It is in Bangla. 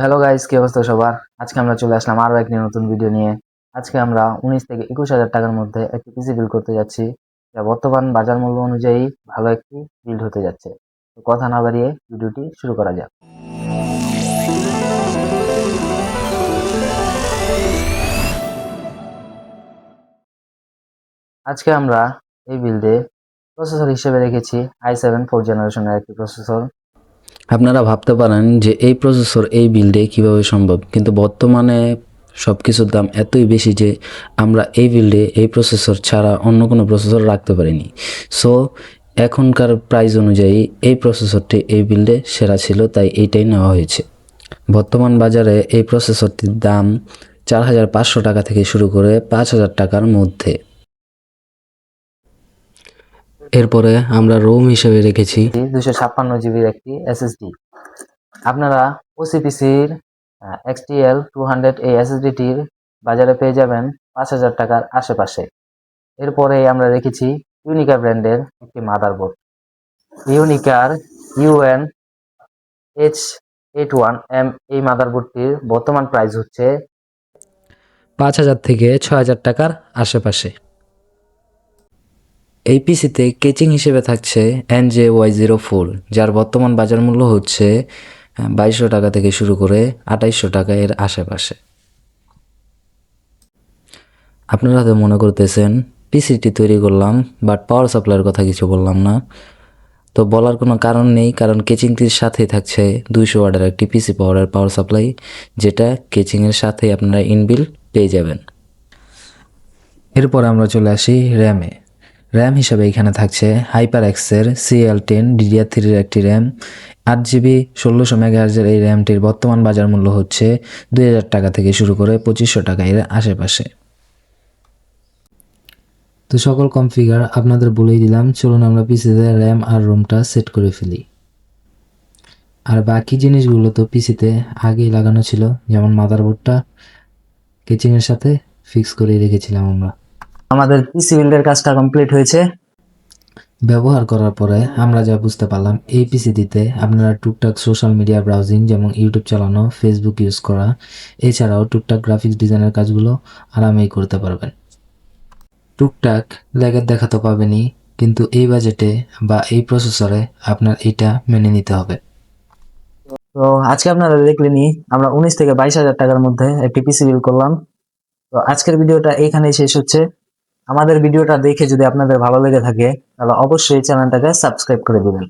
হ্যালো গাইস কি অবস্থা সবার? আজকে আমরা চলে আসলাম আরও একটি নতুন ভিডিও নিয়ে। আজকে আমরা উনিশ থেকে একুশ হাজার টাকার মধ্যে একটি পিসি বিল্ড করতে যাচ্ছি, যা বর্তমান বাজার মূল্য অনুযায়ী ভালো একটি বিল্ড হতে যাচ্ছে। তো কথা না বাড়িয়ে ভিডিওটি শুরু করা যাক। আজকে আমরা এই বিল্ডে প্রসেসর হিসেবে রেখেছি আই সেভেন ফোর জেনারেশনের একটি প্রসেসর আপনারা ভাবতে পারেন যে এই প্রসেসর, এই বিল্ডে কীভাবে সম্ভব। কিন্তু বর্তমানে সব কিছুর দাম এতই বেশি যে আমরা এই বিল্ডে এই প্রসেসর ছাড়া অন্য কোনো প্রসেসর রাখতে পারিনি। সো এখনকার প্রাইস অনুযায়ী এই প্রসেসরটি এই বিল্ডে সেরা ছিল, তাই এইটাই নেওয়া হয়েছে। বর্তমান বাজারে এই প্রসেসরটির দাম চার হাজার পাঁচশো টাকা থেকে শুরু করে পাঁচ হাজার টাকার মধ্যে। এরপরে আমরা রোম হিসেবে রেখেছি। দুশো ছাপ্পান্ন জিবির একটি এসএসডি আপনারা ওসিপিসির এক্সটিএল টু হান্ড্রেড এই এসএসডিটির বাজারে পেয়ে যাবেন পাঁচ হাজার টাকার আশেপাশে। এরপরে আমরা রেখেছি ইউনিকা ব্র্যান্ডের একটি motherboard ইউনিকার UN H eight one M এই মাদারবোর্ডটির বর্তমান প্রাইস হচ্ছে পাঁচ হাজার থেকে ছ হাজার টাকার আশেপাশে। এই পিসিতে কেচিং হিসেবে থাকছে N J Y zero four, যার বর্তমান বাজার মূল্য হচ্ছে বাইশশো টাকা থেকে শুরু করে আঠাইশশো টাকা এর আশেপাশে। আপনারা হয়তো মনে করতেছেন, পিসিটি তৈরি করলাম বাট পাওয়ার সাপ্লাইয়ের কথা কিছু বললাম না। তো বলার কোনো কারণ নেই, কারণ কেচিংটির সাথেই থাকছে দুইশো ওয়ার্ডের একটি পিসি পাওয়ারের পাওয়ার সাপ্লাই যেটা কেচিংয়ের সাথে আপনারা ইনবিল পেয়ে যাবেন। এরপর আমরা চলে আসি র্যামে র্যাম হিসাবে এখানে থাকছে হাইপার এক্সের সিএল টেন ডিডিআর থ্রির একটি র্যাম আট জিবি ষোলোশো মেগাহার্জের এই র্যামটির বর্তমান বাজার মূল্য হচ্ছে দুই হাজার টাকা থেকে শুরু করে পঁচিশশো টাকা এর আশেপাশে। তো সকল কনফিগার আপনাদের বলেই দিলাম, চলুন আমরা পিসিতে র্যাম আর রোমটা সেট করে ফেলি। আর বাকি জিনিসগুলো তো পিসিতে আগেই লাগানো ছিল, যেমন মাদারবোর্ডটা কেচিংয়ের সাথে ফিক্স করে রেখেছিলাম আমরা। আমাদের পিসি বিল্ডের কাজটা কমপ্লিট হয়েছে। ব্যবহার করার পরে আমরা যা বুঝতে পারলাম এই পিসিটিতে আপনারা টুকটাক সোশ্যাল মিডিয়া ব্রাউজিং যেমন ইউটিউব চালানো ফেসবুক ইউজ করা এছাড়াও টুকটাক গ্রাফিক্স ডিজাইনের কাজগুলো আরামেই করতে পারবেন। টুকটাক ল্যাগের দেখা তো পাবেনই কিন্তু এই বাজেটে বা এই প্রসেসরে আপনার এটা মেনে নিতে হবে। তো আজকে আপনারা দেখলেনি আমরা উনিশ থেকে বাইশ হাজার টাকার মধ্যে একটি পিসি বিল করলাম। তো আজকের ভিডিওটা এইখানেই শেষ হচ্ছে। আমাদের ভিডিওটা দেখে যদি আপনাদের ভালো লেগে থাকে তাহলে অবশ্যই চ্যানেলটাকে সাবস্ক্রাইব করে দিবেন।